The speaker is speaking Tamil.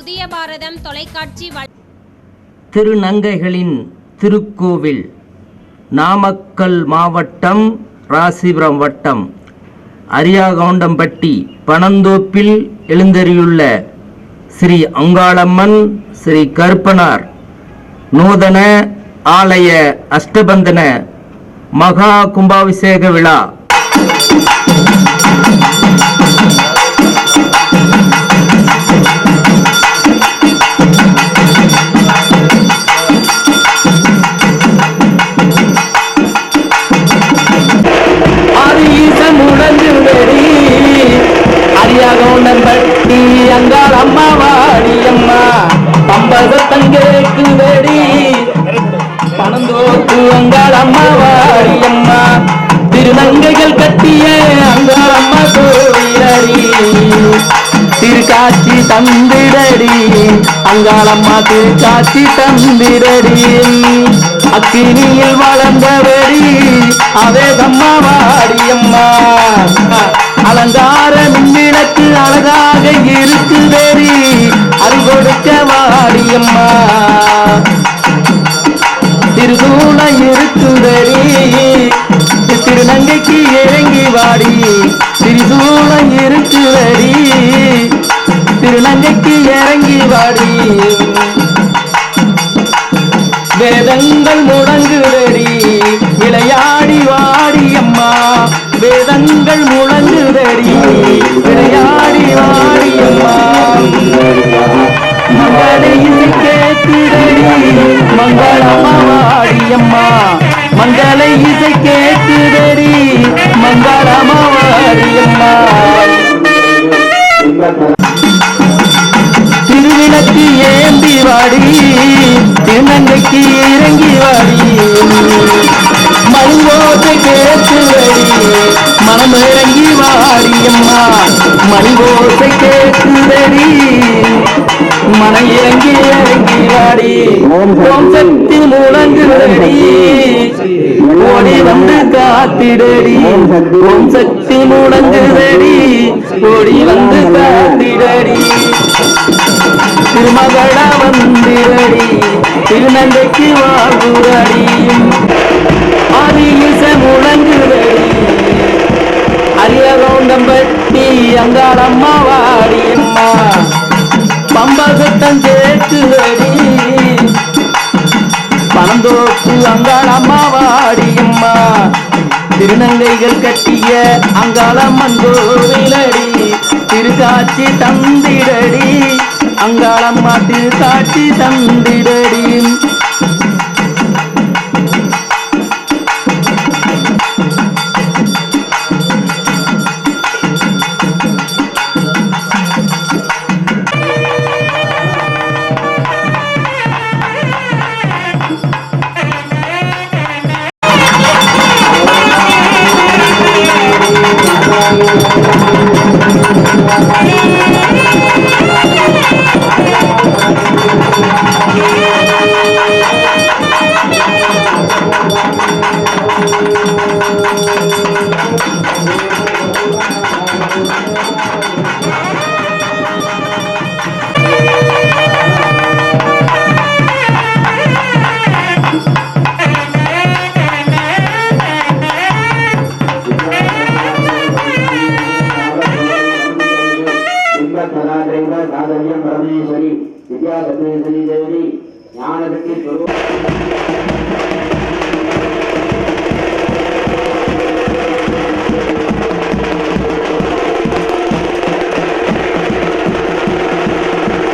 புதிய பாரதம் தொலைக்காட்சி திருநங்கைகளின் திருக்கோவில் நாமக்கல் மாவட்டம் ராசிபுரம் வட்டம் அரியாகவுண்டம்பட்டி பனந்தோப்பில் எழுந்தறியுள்ள ஸ்ரீ அங்காளம்மன் ஸ்ரீ கருப்பனார் நூதன ஆலய அஷ்டபந்தன மகா கும்பாபிஷேக விழா. தந்திடடி அங்காளம்மா திருக்காட்சி தந்திடடி அக்கினியில் வளர்ந்தவடி அவேதம்மா வாடியம்மா அலங்கார மின்னிடத்து அழகாக இருக்குதடி. அருகொடுக்க வாடியம்மா. திருசூல இருக்குதடி. திருநங்கைக்கு இறங்கி வாடி. திரிசூல இருக்குதடி. திருநங்கைக்கு இறங்கி வாடி. வேதங்கள் முழங்குதடி விளையாடி வாடி அம்மா. வேதங்கள் முழங்குதடி விளையாடி வாடி அம்மா. மங்கள இசை கேட்குதடி வாடி அம்மா. மங்கள இசை கேட்கிறடி மங்களம்மா வாடி அம்மா. திருவிளக்கு வாடி திருநங்கைக்கு இறங்கி வாடி. மணிவோசை கேட்டுவடி மனம் இறங்கி வாடி அம்மா. கேட்டு கேட்டுவடி மனம் இறங்கி இறங்கி வாடி. ஓம் சக்தி முழங்குதடி ஓடி வந்து காத்திடடி. ஓம் சக்தி முழங்குதடி ஓடி வந்து காத்திடடி. திருமகள வந்திரடி திருநந்தைக்கு வாழ்வுரடி ஆதியிச முழங்குதடி அரியகவுண்டம்பட்டி அங்காளம்மா வாடியம்மா பம்பகத்தம் கேட்டுதடி பணந்தோப்பு அங்காளம்மா வாடியம்மா திருநங்கைகள் கட்டிய அங்காளம்மன் கோவிலடி. திருக்காட்சி தந்திடடி. அங்காளம் அங்காளம்மா திருக்காட்சி தந்திடடி ஆதியம் பரமேஸ்வரி வித்யா சர்வேஸ்வரி தேவி ஞானசக்தி ஸ்வரூபம்